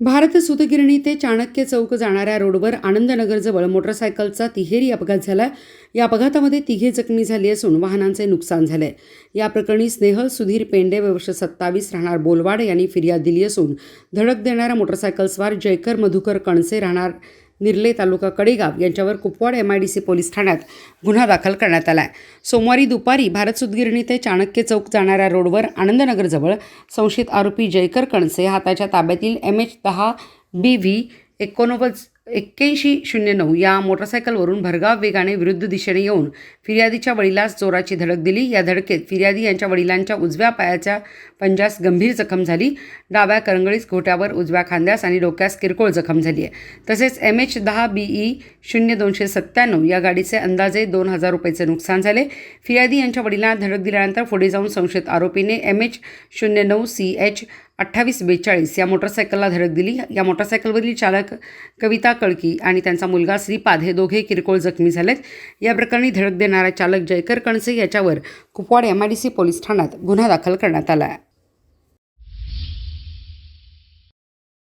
भारत सुतगिरणी ते चाणक्य चौक जाणाऱ्या रोडवर आनंदनगरजवळ मोटरसायकलचा तिहेरी अपघात झाला. या अपघातामध्ये तिघे जखमी झाली असून वाहनांचे नुकसान झाले. या प्रकरणी स्नेहल सुधीर पेंडे वर्ष सत्तावीस राहणार बोलवाड यांनी फिर्याद दिली असून धडक देणाऱ्या मोटरसायकलस्वार जयकर मधुकर कणसे राहणार निर्ले तालुका कडेगाव यांच्यावर Kupwad M I D C police ठाण्यात गुन्हा दाखल करण्यात आला आहे सोमवारी दुपारी भारत सुदगिरणी ते चाणक्य चौक जाणाऱ्या रोडवर आनंदनगरजवळ संशयित आरोपी जयकर कणसे हाताच्या ताब्यातील एम एच दहा बी व्ही एकोणनव्वद एक्क्याऐंशी शून्य नऊ या मोटरसायकलवरून भरगाव वेगाने विरुद्ध दिशेने येऊन फिर्यादीच्या वडिलास जोराची धडक दिली. या धडकेत फिर्यादी यांच्या वडिलांच्या उजव्या पायाच्या पंजास गंभीर जखम झाली. डाव्या करंगळीस घोट्यावर उजव्या खांद्यास आणि डोक्यास किरकोळ जखम झाली आहे. तसेच एम एच दहा बी ई शून्य दोनशे सत्त्याण्णव या गाडीचे अंदाजे दोन हजार रुपयेचे नुकसान झाले. फिर्यादी यांच्या वडिलांना धडक दिल्यानंतर पुढे जाऊन संशयित आरोपीने एम एच शून्य नऊ सी एच अठ्ठावीस बेचाळीस या मोटरसायकलला धडक दिली. या मोटरसायकलवरील चालक कविता कळकी आणि त्यांचा मुलगा श्रीपाद हे दोघे किरकोळ जखमी झालेत. या प्रकरणी धडक देणारा चालक जयकर कणसे याच्यावर Kupwad M I D C police ठाण्यात गुन्हा दाखल करण्यात आला आहे.